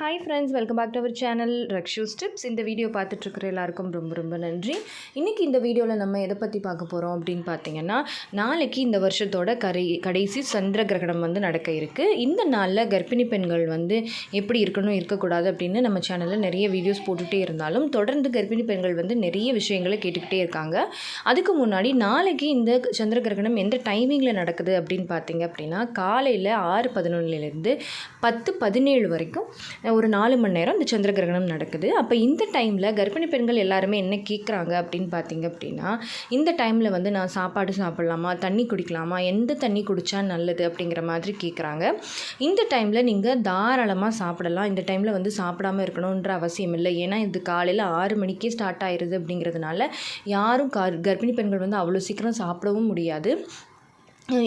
Hi friends welcome back to our channel Rakshu tips இந்த video பார்த்துட்ருக்குற எல்லாருக்கும் ரொம்ப ரொம்ப நன்றி. இன்றைக்கி இந்த வீடியோவில் நம்ம எதை பற்றி பார்க்க போகிறோம் அப்படின்னு பார்த்தீங்கன்னா நாளைக்கு இந்த வருஷத்தோட கரை கடைசி சந்திர கிரகணம் வந்து நடக்க இருக்குது இந்த நாளில் கர்ப்பிணி பெண்கள் வந்து எப்படி இருக்கணும் இருக்கக்கூடாது அப்படின்னு நம்ம சேனலில் நிறைய வீடியோஸ் போட்டுகிட்டே இருந்தாலும் தொடர்ந்து கர்ப்பிணி பெண்கள் வந்து நிறைய விஷயங்களை கேட்டுக்கிட்டே இருக்காங்க. அதுக்கு முன்னாடி நாளைக்கு இந்த சந்திர கிரகணம் எந்த டைமிங்கில் நடக்குது அப்படின்னு பார்த்தீங்க அப்படின்னா காலையில் ஆறு பதினொன்றுலேருந்து பத்து பதினேழு வரைக்கும் ஒரு நாலு மணி நேரம் இந்த சந்திர கிரகணம் நடக்குது. அப்போ இந்த டைமில் கர்ப்பிணி பெண்கள் எல்லாருமே என்ன கேட்குறாங்க அப்படின்னு பார்த்தீங்க அப்படின்னா இந்த டைமில் வந்து நான் சாப்பாடு சாப்பிட்லாமா? தண்ணி குடிக்கலாமா? எந்த தண்ணி குடித்தா நல்லது? அப்படிங்கிற மாதிரி கேட்குறாங்க இந்த டைமில் நீங்கள் தாராளமாக சாப்பிடலாம். இந்த டைமில் வந்து சாப்பிடாம இருக்கணுன்ற அவசியம் இல்லை. ஏன்னா இது காலையில் ஆறு மணிக்கே ஸ்டார்ட் ஆயிடுது அப்படிங்கிறதுனால யாரும் கர்ப்பிணி பெண்கள் வந்து அவ்வளோ சீக்கிரம் சாப்பிடவும் முடியாது.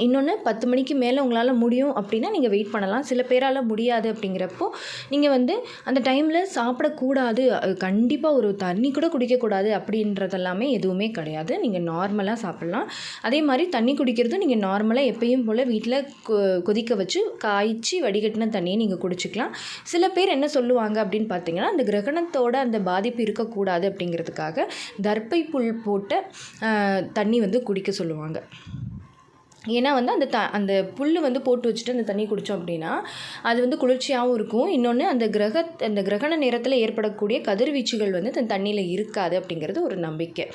இன்னொன்று பத்து மணிக்கு மேலே உங்களால் முடியும் அப்படின்னா நீங்கள் வெயிட் பண்ணலாம். சில பேரால் முடியாது அப்படிங்கிறப்போ நீங்கள் வந்து அந்த டைமில் சாப்பிடக்கூடாது. கண்டிப்பாக ஒரு தண்ணி கூட குடிக்கக்கூடாது அப்படின்றதெல்லாமே எதுவுமே கிடையாது. நீங்கள் நார்மலாக சாப்பிட்லாம். அதே மாதிரி தண்ணி குடிக்கிறது நீங்கள் நார்மலாக எப்பயும் போல் வீட்டில் கொதிக்க வச்சு காய்ச்சி வடிகட்டின தண்ணியை நீங்கள் குடிச்சிக்கலாம். சில பேர் என்ன சொல்லுவாங்க அப்படின்னு பார்த்தீங்கன்னா அந்த கிரகணத்தோட அந்த பாதிப்பு இருக்கக்கூடாது அப்படிங்கிறதுக்காக தர்ப்பை புல் போட்ட தண்ணி வந்து குடிக்க சொல்லுவாங்க. ஏன்னா வந்து அந்த த அந்த புல் வந்து போட்டு வச்சுட்டு அந்த தண்ணி குடித்தோம் அப்படின்னா அது வந்து குளிர்ச்சியாகவும் இருக்கும். இன்னொன்று அந்த கிரக அந்த கிரகண நேரத்தில் ஏற்படக்கூடிய கதிர்வீச்சுகள் வந்து அந்த தண்ணியில் இருக்காது அப்படிங்கிறது ஒரு நம்பிக்கை.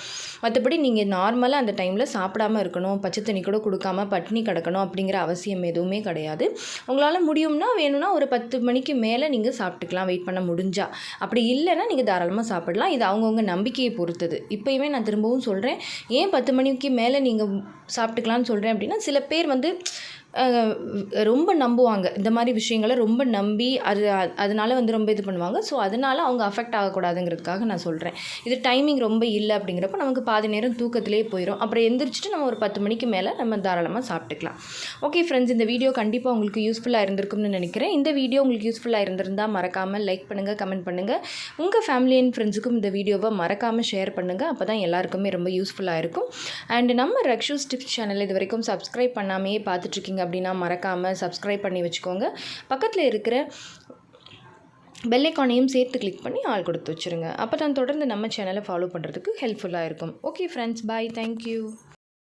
மற்றபடி நீங்கள் நார்மலாக அந்த டைமில் சாப்பிடாமல் இருக்கணும் பச்சை தண்ணி கூட கொடுக்காம பட்னி கிடக்கணும் அப்படிங்கிற அவசியம் எதுவுமே கிடையாது. உங்களால் முடியும்னா வேணும்னா ஒரு பத்து மணிக்கு மேலே நீங்கள் சாப்பிட்டுக்கலாம் வெயிட் பண்ண முடிஞ்சால் அப்படி இல்லைன்னா நீங்கள் தாராளமாக சாப்பிடலாம். இது அவங்கவுங்க நம்பிக்கையை பொறுத்தது. இப்போயுமே நான் திரும்பவும் சொல்கிறேன் ஏன் பத்து மணிக்கு மேலே நீங்கள் சாப்பிட்டுக்கலாம்னு சொல்கிறேன் அப்படின்னா சில பேர் வந்து ரொம்ப நம்புவாங்க. இந்த மாதிரி விஷயங்களை ரொம்ப நம்பி அது அதனால வந்து ரொம்ப இது பண்ணுவாங்க. ஸோ அதனால் அவங்க அஃபெக்ட் ஆகக்கூடாதுங்கிறதுக்காக நான் சொல்கிறேன் இது டைமிங் ரொம்ப இல்லை அப்படிங்கிறப்ப நமக்கு பாதி நேரம் தூக்கத்திலே போயிடும் அப்புறம் எந்திரிச்சிட்டு நம்ம ஒரு பத்து மணிக்கு மேலே நம்ம தாராளமாக சாப்பிட்டுக்கலாம். ஓகே ஃப்ரெண்ட்ஸ் இந்த வீடியோ கண்டிப்பாக உங்களுக்கு யூஸ்ஃபுல்லாக இருந்திருக்கும்னு நினைக்கிறேன். இந்த வீடியோ உங்களுக்கு யூஸ்ஃபுல்லாக இருந்திருந்தால் மறக்காமல் லைக் பண்ணுங்கள் கமெண்ட் பண்ணுங்கள் உங்கள் ஃபேமிலி அண்ட் ஃப்ரெண்ட்ஸுக்கும் இந்த வீடியோவை மறக்காமல் ஷேர் பண்ணுங்கள் அப்போ தான் எல்லாருக்குமே ரொம்ப யூஸ்ஃபுல்லாக இருக்கும். அண்ட் நம்ம ரக்ஷூஸ் டிப்ஸ் சேனல் இது வரைக்கும் சப்ஸ்கிரைப் பண்ணாமையே பார்த்துட்ருக்கீங்க அப்படின்னா மறக்காமல் சப்ஸ்கிரைப் பண்ணி வச்சுக்கோங்க. பக்கத்தில் இருக்கிற பெல்லைக்கானையும் சேர்த்து கிளிக் பண்ணி ஆள் கொடுத்து வச்சுருங்க. அப்போ தான் தொடர்ந்து நம்ம சேனலை ஃபாலோ பண்ணுறதுக்கு ஹெல்ப்ஃபுல்லாக இருக்கும். Okay friends bye thank you